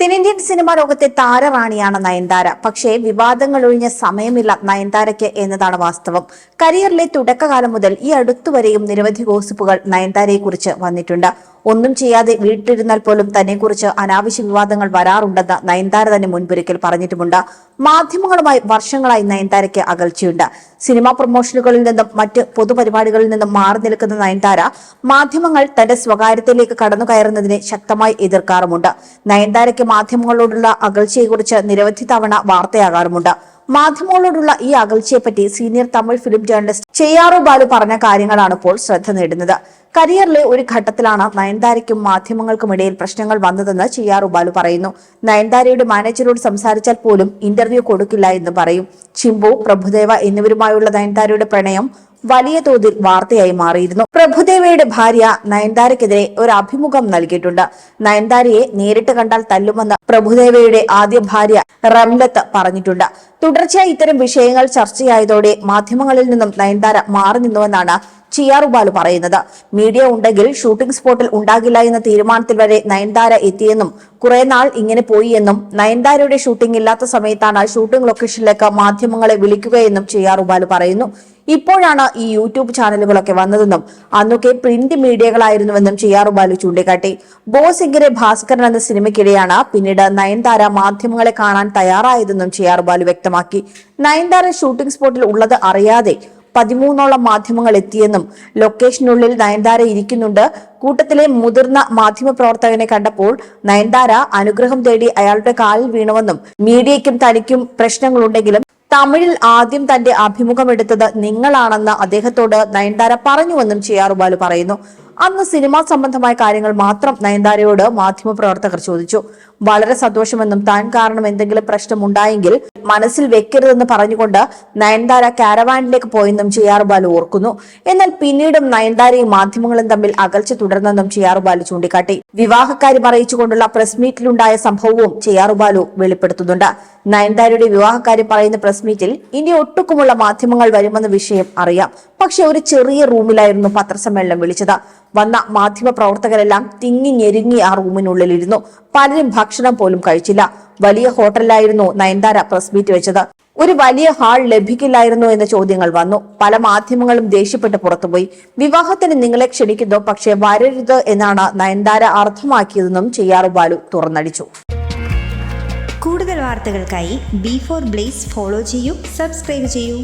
തെന്നിന്ത്യൻ സിനിമാ ലോകത്തെ താരറാണിയാണ് നയൻതാര. പക്ഷേ വിവാദങ്ങൾ ഒഴിഞ്ഞ സമയമില്ല നയൻതാരയ്ക്ക് എന്നതാണ് വാസ്തവം. കരിയറിലെ തുടക്കകാലം മുതൽ ഈ അടുത്തുവരെയും നിരവധി ഗോസിപ്പുകൾ നയൻതാരയെക്കുറിച്ച് വന്നിട്ടുണ്ട്. ഒന്നും ചെയ്യാതെ വീട്ടിലിരുന്നാൽ പോലും തന്നെക്കുറിച്ച് അനാവശ്യ വിവാദങ്ങൾ വരാറുണ്ടെന്ന് നയൻതാര തന്നെ മുൻപൊരിക്കൽ പറഞ്ഞിട്ടുമുണ്ട്. മാധ്യമങ്ങളുമായി വർഷങ്ങളായി നയൻതാരയ്ക്ക് അകൽച്ചയുണ്ട്. സിനിമാ പ്രൊമോഷനുകളിൽ നിന്നും മറ്റ് പൊതുപരിപാടികളിൽ നിന്നും മാറി നിൽക്കുന്ന നയൻതാര മാധ്യമങ്ങൾ തന്റെ സ്വകാര്യത്തിലേക്ക് കടന്നു കയറുന്നതിനെ ശക്തമായി എതിർക്കാറുമുണ്ട്. നയൻതാരയ്ക്ക് മാധ്യമങ്ങളോടുള്ള അകൽച്ചയെക്കുറിച്ച് നിരവധി തവണ വാർത്തയാകാറുമുണ്ട്. മാധ്യമങ്ങളോടുള്ള ഈ അകൽച്ചയെപ്പറ്റി senior Tamil film journalist Cheyyaru Balu പറഞ്ഞ കാര്യങ്ങളാണ് ഇപ്പോൾ ശ്രദ്ധ നേടുന്നത്. കരിയറിലെ ഒരു ഘട്ടത്തിലാണ് നയൻതാരയ്ക്കും മാധ്യമങ്ങൾക്കും ഇടയിൽ പ്രശ്നങ്ങൾ വന്നതെന്ന് ചെയ്യാറു ബാലു പറയുന്നു. നയൻതാരയുടെ മാനേജരോട് സംസാരിച്ചാൽ പോലും ഇന്റർവ്യൂ കൊടുക്കില്ല എന്ന് പറയും. ചിമ്പു പ്രഭുദേവ എന്നിവരുമായുള്ള നയൻതാരയുടെ പ്രണയം വലിയ തോതിൽ വാർത്തയായി മാറിയിരുന്നു. പ്രഭുദേവയുടെ ഭാര്യ നയൻതാരയ്ക്കെതിരെ ഒരു അഭിമുഖം നൽകിയിട്ടുണ്ട്. നയൻതാരയെ നേരിട്ട് കണ്ടാൽ തല്ലുമെന്ന് പ്രഭുദേവയുടെ ആദ്യ ഭാര്യ റംലത്ത് പറഞ്ഞിട്ടുണ്ട്. തുടർച്ചയായി ഇത്തരം വിഷയങ്ങൾ ചർച്ചയായതോടെ മാധ്യമങ്ങളിൽ നിന്നും നയൻതാര മാറി നിന്നുവെന്നാണ് ചിയാറുബാലു പറയുന്നത്. മീഡിയ ഉണ്ടെങ്കിൽ ഷൂട്ടിംഗ് സ്പോട്ടിൽ ഉണ്ടാകില്ല എന്ന തീരുമാനത്തിൽ വരെ നയൻതാര എത്തിയെന്നും കുറെ നാൾ ഇങ്ങനെ പോയി എന്നും നയൻതാരയുടെ ഷൂട്ടിംഗ് ഇല്ലാത്ത സമയത്താണ് ഷൂട്ടിംഗ് ലൊക്കേഷനിലേക്ക് മാധ്യമങ്ങളെ വിളിക്കുകയെന്നും ചിയാറുബാലു പറയുന്നു. ഇപ്പോഴാണ് ഈ യൂട്യൂബ് ചാനലുകളൊക്കെ വന്നതെന്നും അന്നൊക്കെ പ്രിന്റ് മീഡിയകളായിരുന്നുവെന്നും ചിയാറുബാലു ചൂണ്ടിക്കാട്ടി. ബോസ് എങ്കിരെ ഭാസ്കരൻ എന്ന സിനിമയ്ക്കിടെയാണ് പിന്നീട് നയൻതാര മാധ്യമങ്ങളെ കാണാൻ തയ്യാറായതെന്നും ചിയാറുബാലു വ്യക്തമാക്കി. നയൻതാര ഷൂട്ടിംഗ് സ്പോട്ടിൽ ഉള്ളത് അറിയാതെ പതിമൂന്നോളം മാധ്യമങ്ങൾ എത്തിയെന്നും ലൊക്കേഷനുള്ളിൽ നയൻതാര ഇരിക്കുന്നുണ്ട്. കൂട്ടത്തിലെ മുതിർന്ന മാധ്യമപ്രവർത്തകനെ കണ്ടപ്പോൾ നയൻതാര അനുഗ്രഹം തേടി അയാളുടെ കാലിൽ വീണുവെന്നും മീഡിയയ്ക്കും തനിക്കും പ്രശ്നങ്ങളുണ്ടെങ്കിലും തമിഴിൽ ആദ്യം തന്റെ അഭിമുഖമെടുത്തത് നിങ്ങളാണെന്ന് അദ്ദേഹത്തോട് നയൻതാര പറഞ്ഞുവെന്നും ചെയ്യാറുബാലു പറയുന്നു. അന്ന് സിനിമാ സംബന്ധമായ കാര്യങ്ങൾ മാത്രം നയൻതാരയോട് മാധ്യമപ്രവർത്തകർ ചോദിച്ചു. വളരെ സന്തോഷമെന്നും താൻ കാരണം എന്തെങ്കിലും പ്രശ്നമുണ്ടായെങ്കിൽ മനസ്സിൽ വെക്കരുതെന്ന് പറഞ്ഞുകൊണ്ട് നയൻതാര കാരവാനിലേക്ക് പോയെന്നും ചിയാറുബാലു ഓർക്കുന്നു. എന്നാൽ പിന്നീടും നയൻതാരയും മാധ്യമങ്ങളും തമ്മിൽ അകൽച്ച തുടർന്നെന്നും ചിയാറുബാലു ചൂണ്ടിക്കാട്ടി. വിവാഹക്കാര്യം അറിയിച്ചുകൊണ്ടുള്ള പ്രസ് മീറ്റിലുണ്ടായ സംഭവവും ചിയാറുബാലു വെളിപ്പെടുത്തുന്നുണ്ട്. നയൻതാരയുടെ വിവാഹക്കാര്യം പറയുന്ന പ്രസ് മീറ്റിൽ ഇനി ഒട്ടുക്കുമുള്ള മാധ്യമങ്ങൾ വരുമെന്ന വിഷയം അറിയാം. പക്ഷെ ഒരു ചെറിയ റൂമിലായിരുന്നു പത്രസമ്മേളനം വിളിച്ചത്. വന്ന മാധ്യമ പ്രവർത്തകരെല്ലാം തിങ്ങി ഞെരുങ്ങി ആ റൂമിനുള്ളിലിരുന്നു. പലരും ഭക്ഷണം പോലും കഴിച്ചില്ല. വലിയ ഹോട്ടലിലായിരുന്നു നയൻതാര പ്രസ് മീറ്റ് വെച്ചത്. ഒരു വലിയ ഹാൾ ലഭിക്കില്ലായിരുന്നു എന്ന ചോദ്യങ്ങൾ വന്നു. പല മാധ്യമങ്ങളും ദേഷ്യപ്പെട്ട് പുറത്തുപോയി. വിവാഹത്തിന് നിങ്ങളെ ക്ഷണിക്കുന്നു പക്ഷേ വരരുത് എന്നാണ് നയൻതാര അർത്ഥമാക്കിയതെന്നും ചെയ്യാറു ബാലു തുറന്നടിച്ചു. കൂടുതൽ വാർത്തകൾക്കായി ബി ഫോർ ബ്ലേസ് ഫോളോ ചെയ്യൂ സബ്സ്ക്രൈബ് ചെയ്യൂ.